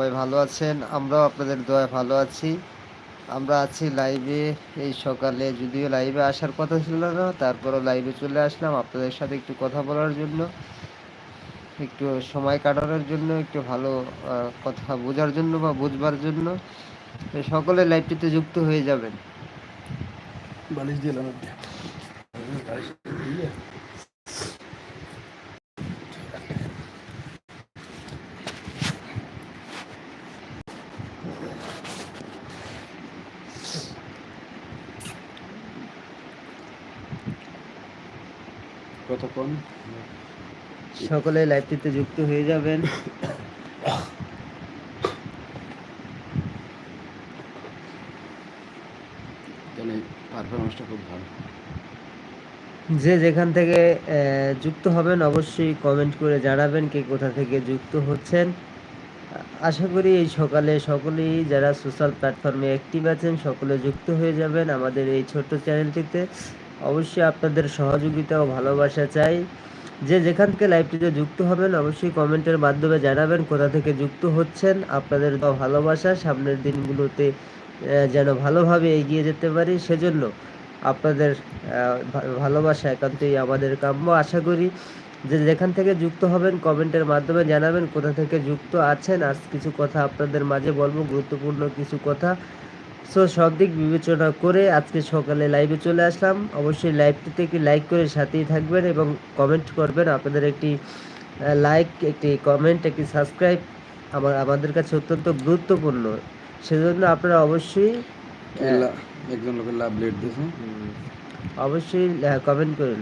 সবাই ভালো আছেন? আমরাও আপনাদের দোয়া ভালো আছি। আমরা আছি লাইভে এই সকালে যদিও লাইভে আসার কথা ছিল না, তারপরও লাইভে চলে আসলাম আপনাদের সাথে একটু কথা বলার জন্য, একটু সময় কাটানোর জন্য, একটু ভালো কথা বোঝার জন্য বা বুঝবার জন্য। সকলে লাইভটিতে যুক্ত হয়ে যাবেন। বালিশ দিলাম কতক্ষণ? সকলে লাইভটিতে যুক্ত হয়ে যাবেন। পারফরমেন্সটা খুব ভালো। যে যেখান থেকে যুক্ত হবেন অবশ্যই কমেন্ট করে জানাবেন কে কোথা থেকে যুক্ত হচ্ছেন। আশা করি এই সকালে সকলেই যারা সোশ্যাল প্ল্যাটফর্মে অ্যাক্টিভ আছেন সকলে যুক্ত হয়ে যাবেন আমাদের এই ছোট্ট চ্যানেলটিতে অবশ্যই আপনাদের সহযোগিতা ও ভালোবাসা চাই। যে যেখান থেকে লাইভটিতে যুক্ত হবেন, অবশ্যই কমেন্টের মাধ্যমে জানাবেন কোথা থেকে যুক্ত হচ্ছেন। আপনাদের ভালোবাসা সামনের দিনগুলোতে যেন ভালোভাবে এগিয়ে যেতে পারি। সেজন্য আপনাদের ভালোবাসা একান্তই আমাদের কাম্য। আশা করি যে যেখান থেকে যুক্ত হবেন, কমেন্টের মাধ্যমে জানাবেন কোথা থেকে যুক্ত আছেন। আজ কিছু কথা আপনাদের মাঝে বলব। গুরুত্বপূর্ণ কিছু কথা সো সব দিক বিবেচনা করে আজকে সকালে লাইভে চলে আসলাম। অবশ্যই লাইভটিতে একটি লাইক করে সাথেই থাকবেন এবং কমেন্ট করবেন। আপনাদের একটি লাইক একটি কমেন্ট একটি সাবস্ক্রাইব আমার আমাদের কাছে অত্যন্ত গুরুত্বপূর্ণ। সেজন্য আপনারা অবশ্যই একজন লোকের লাভ লেট দিয়েছে অবশ্যই কমেন্ট করুন।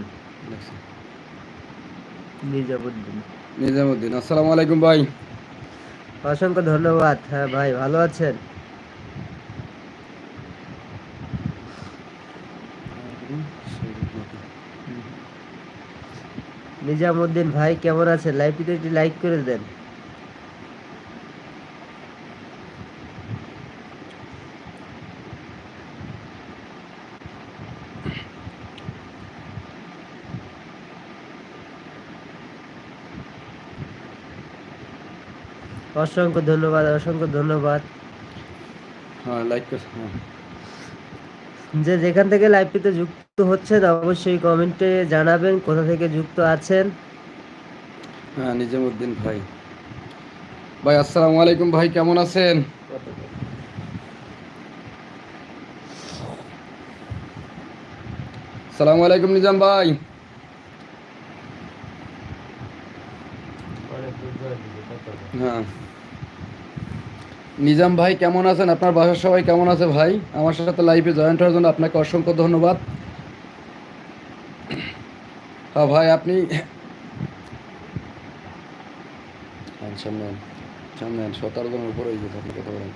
নিজামুদ্দিন। নিজামুদ্দিন আসসালামু আলাইকুম ভাই। অসংখ্য ধন্যবাদ। হ্যাঁ ভাই ভালো আছেন? নিজামুদ্দিন ভাই কেমন আছে লাইভটিতে একটি লাইক করে দেন। অসংখ্য ধন্যবাদ অসংখ্য ধন্যবাদ। হ্যাঁ লাইক হ্যাঁ। যে যেখান থেকে লাইভটিতে যুক্ত হচ্ছেন, অবশ্যই কমেন্টে জানাবেন কোথা থেকে যুক্ত আছেন। হ্যাঁ নিজামুদ্দিন ভাই। ভাই, আসসালামু আলাইকুম ভাই, কেমন আছেন? সালামু আলাইকুম নিজাম ভাই। হ্যাঁ। নিজাম ভাই, কেমন আছেন? আপনার বাসার সবাই কেমন আছে ভাই? আমার সাথে লাইভে জয়েন্ট হওয়ার জন্য আপনাকে অসংখ্য ধন্যবাদ। ভাই, আপনি সতেরো জনের উপরে কথা বলেন।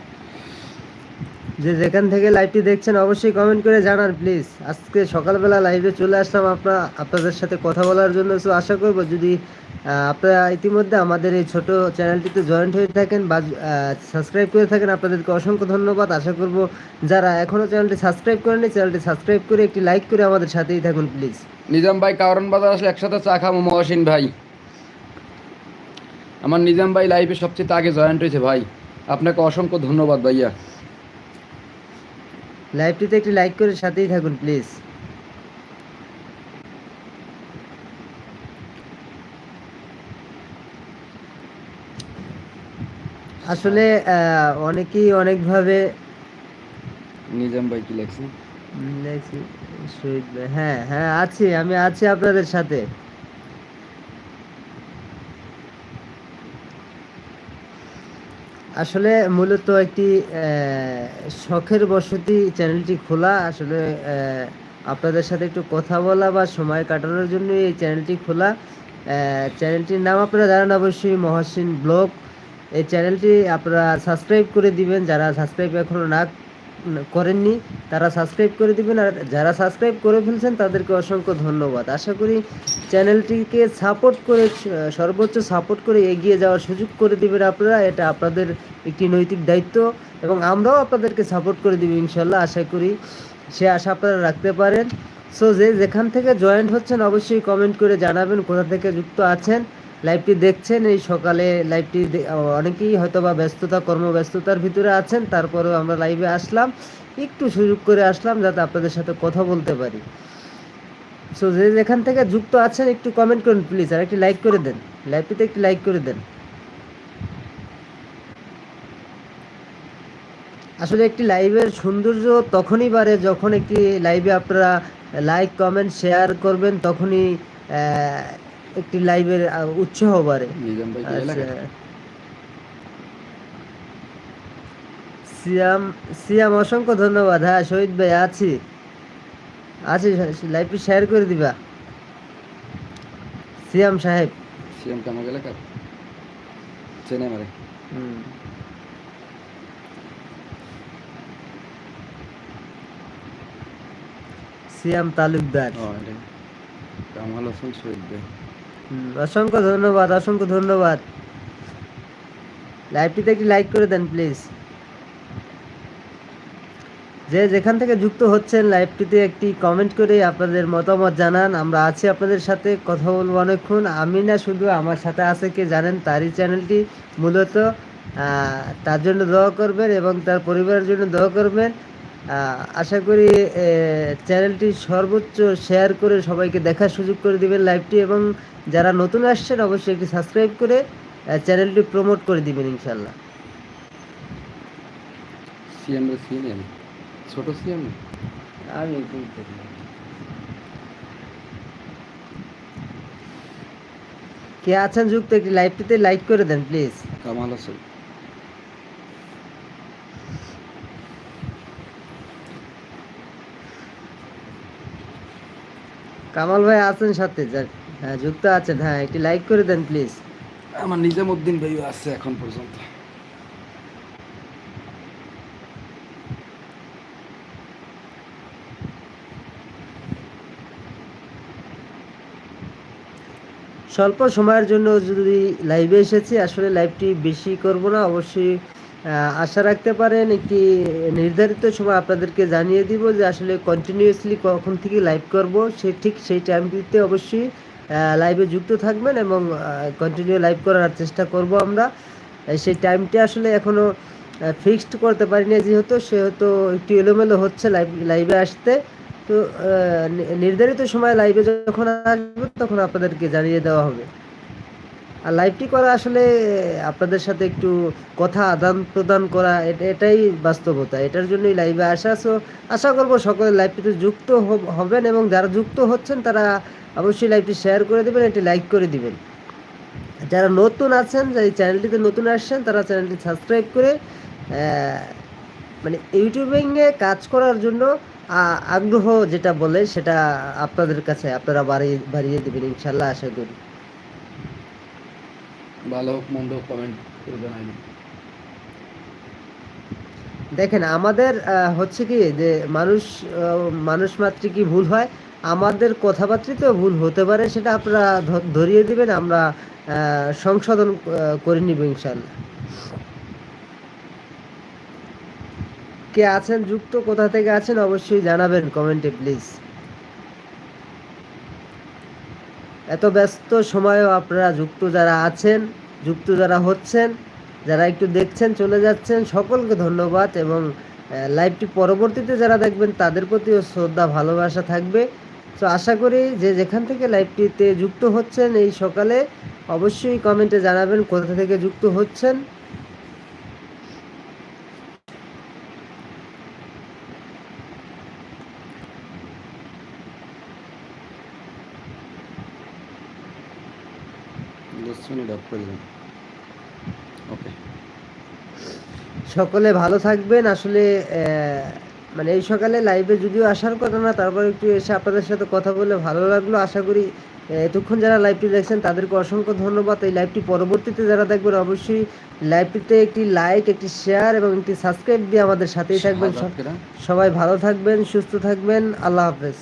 যে যেখান থেকে লাইভটি দেখছেন, অবশ্যই কমেন্ট করে জানান প্লিজ আজকে সকালবেলা লাইভে চলে আসলাম আপনার, আপনাদের সাথে কথা বলার জন্য। তো আশা করব যদি আপনারা ইতিমধ্যে আমাদের এই ছোট চ্যানেলটিতে জয়েন্ট হয়ে থাকেন বা সাবস্ক্রাইব করে থাকেন। আপনাদেরকে অসংখ্য ধন্যবাদ। আশা করব যারা এখনও চ্যানেলটি সাবস্ক্রাইব করেনি চ্যানেলটি সাবস্ক্রাইব করে একটি লাইক করে আমাদের সাথেই থাকুন প্লিজ নিজাম ভাই কারণ বাজার আসলে একসাথে চা খাব মহাসিন ভাই। আমার নিজাম ভাই লাইভে সবচেয়ে আগে জয়েন্ট হয়েছে ভাই। আপনাকে অসংখ্য ধন্যবাদ ভাইয়া। লাইভটিতে একটি লাইক করে সাথেই থাকুন প্লিজ আসলে অনেকেই অনেকভাবে নিজাম ভাই কি লেখছে? শহীদ ভাই হ্যাঁ হ্যাঁ আছি আমি আছি আপনাদের সাথে। আসলে মূলত একটি শখের বসতি চ্যানেলটি খোলা। আসলে আপনাদের সাথে একটু কথা বলা বা সময় কাটানোর জন্য এই চ্যানেলটি খোলা। চ্যানেলটির নাম আপনারা জানেন অবশ্যই মহাসিন ব্লগ। এই চ্যানেলটি আপনারা সাবস্ক্রাইব করে দিবেন, যারা সাবস্ক্রাইব এখনও না করেননি, তারা সাবস্ক্রাইব করে দিবেন, আর যারা সাবস্ক্রাইব করে ফেলছেন, তাদেরকে অসংখ্য ধন্যবাদ। আশা করি চ্যানেলটিকে সাপোর্ট করে, সর্বোচ্চ সাপোর্ট করে এগিয়ে যাওয়ার সুযোগ করে দিবেন আপনারা। এটা আপনাদের একটি নৈতিক দায়িত্ব, এবং আমরাও আপনাদেরকে সাপোর্ট করে দিব ইনশাল্লাহ, আশা করি সে আশা আপনারা রাখতে পারেন। সো যে যেখান থেকে জয়েন্ট হচ্ছেন, অবশ্যই কমেন্ট করে জানাবেন, কোথা থেকে যুক্ত আছেন। লাইভটি দেখছেন, এই সকালে লাইভটি অনেকেই হয়তো বা ব্যস্ততা, কর্মব্যস্ততার ভিতরে আছেন, তারপরেও আমরা লাইভে আসলাম। একটু সুযোগ করে আসলাম যাতে আপনাদের সাথে কথা বলতে পারি। সো যে যেখান থেকে যুক্ত আছেন, একটু কমেন্ট করুন প্লিজ আর একটি লাইক করে দেন। লাইভটিতে একটি লাইক করে দেন। আসলে একটি লাইভের সৌন্দর্য তখনই বাড়ে যখন একটি লাইভে আপনারা লাইক কমেন্ট শেয়ার করবেন, তখনই একটি লাইভের উৎসাহ বাড়ে। আচ্ছা? সিয়াম সিয়াম অসংখ্য ধন্যবাদ। হ্যাঁ শহীদ ভাই আছি। আছি লাইভটি শেয়ার করে দিবা। সিয়াম সাহেব। সিএম কামাক এলাকার? চেনে মারে সিয়াম তালুকদার। কামাল হোসেন শহীদ ভাই। অসংখ্য ধন্যবাদ অসংখ্য ধন্যবাদ। লাইভটিতে একটি লাইক করে দেন প্লিজ যে যেখান থেকে যুক্ত হচ্ছেন লাইভটিতে একটি কমেন্ট করে আপনাদের মতামত জানান। আমরা আছি আপনাদের সাথে, কথা বলব অনেকক্ষণ। আমি না, শুধু আমার সাথে আছে কে জানেন, তারই চ্যানেলটি মূলত তার জন্য দোয়া করবেন এবং তার পরিবারের জন্য দোয়া করবেন। আশা করি চ্যানেলটি সর্বোচ্চ শেয়ার করে সবাইকে দেখার সুযোগ করে দিবেন লাইভটি এবং যারা নতুন আসছেন অবশ্যই একটি সাবস্ক্রাইব করে চ্যানেলটি প্রমোট করে দিবেন ইনশাল্লাহ ছোট সিএম আমি কে আছেন যুক্ত একটি লাইভটিতে লাইক করে দেন প্লিজ। কামাল হোসেন। কামাল ভাই আছেন সাথে হ্যাঁ যুক্ত আছেন। হ্যাঁ একটি লাইক করে দেন প্লিজ আমার নিজামুদ্দিন ভাই আছে এখন পর্যন্ত। স্বল্প সময়ের জন্য যদি লাইভে এসেছি আসলে লাইভটি বেশি করব না। অবশ্যই আশা রাখতে পারেন, একটি নির্ধারিত সময় আপনাদেরকে জানিয়ে দিব যে আসলে কন্টিনিউয়াসলি কখন থেকে লাইভ করব। সে ঠিক সেই টাইমটিতে অবশ্যই লাইভে যুক্ত থাকবেন এবং কন্টিনিউ লাইভ করার চেষ্টা করব আমরা। সেই টাইমটি আসলে এখনও ফিক্সড করতে পারিনি যেহেতু, সেহেতু একটু এলোমেলো হচ্ছে লাইভ লাইভে আসতে। তো নির্ধারিত সময় লাইভে যখন আসবে, তখন আপনাদেরকে জানিয়ে দেওয়া হবে। আর লাইভটি করা আসলে আপনাদের সাথে একটু কথা আদান প্রদান করা এটা- এটাই বাস্তবতা। এটার জন্যই লাইভে আসা। সো আশা করব সকলে লাইভটিতে যুক্ত হব- হবেন এবং যারা যুক্ত হচ্ছেন, তারা অবশ্যই লাইভটি শেয়ার করে দেবেন এটি লাইক করে দিবেন। যারা নতুন আছেন যে এই চ্যানেলটিতে নতুন আসছেন, তারা চ্যানেলটি সাবস্ক্রাইব করে মানে ইউটিউবিংয়ে কাজ করার জন্য আগ্রহ যেটা বলে, সেটা আপনাদের কাছে, আপনারা বাড়িয়ে বাড়িয়ে দেবেন, ইনশাল্লাহ আশা করি। ভালো হোক, মন্দ কমেন্ট করে জানাইবেন দেখেন, আমাদের হচ্ছে কি যে মানুষ মানুষ মাত্র কি ভুল হয়? আমাদের কথাবার্তাতেও ভুল হতে পারে, সেটা আপনারা ধরিয়ে দিবেন, আমরা সংশোধন করে নিব ইনশাল্লাহ কে আছেন, যুক্ত, কোথা থেকে আছেন, অবশ্যই জানাবেন কমেন্টে, প্লিজ। এত ব্যস্ত সময়েও আপনারা যুক্ত যারা আছেন, যুক্ত যারা হচ্ছেন, যারা একটু দেখছেন, চলে যাচ্ছেন, সকলকে ধন্যবাদ এবং লাইভটি পরবর্তীতে যারা দেখবেন তাদের প্রতিও শ্রদ্ধা, ভালোবাসা থাকবে। তো আশা করি যে যেখান থেকে লাইভটিতে যুক্ত হচ্ছেন এই সকালে, অবশ্যই কমেন্টে জানাবেন কোথা থেকে যুক্ত হচ্ছেন। অফ করে দেবেন। ওকে সকলে ভালো থাকবেন। আসলে মানে এই সকালে লাইভে যদিও আসার কথা না তারপর একটু এসে আপনাদের সাথে কথা বলে ভালো লাগল। আশা করি এতক্ষণ যারা লাইভটি দেখছেন তাদেরকে অসংখ্য ধন্যবাদ। এই লাইভটি পরবর্তীতে যারা দেখবেন অবশ্যই লাইভটিতে একটি লাইক একটি শেয়ার এবং একটি সাবস্ক্রাইব দিয়ে আমাদের সাথেই থাকবেন। সবাই ভালো থাকবেন সুস্থ থাকবেন। আল্লাহ হাফেজ।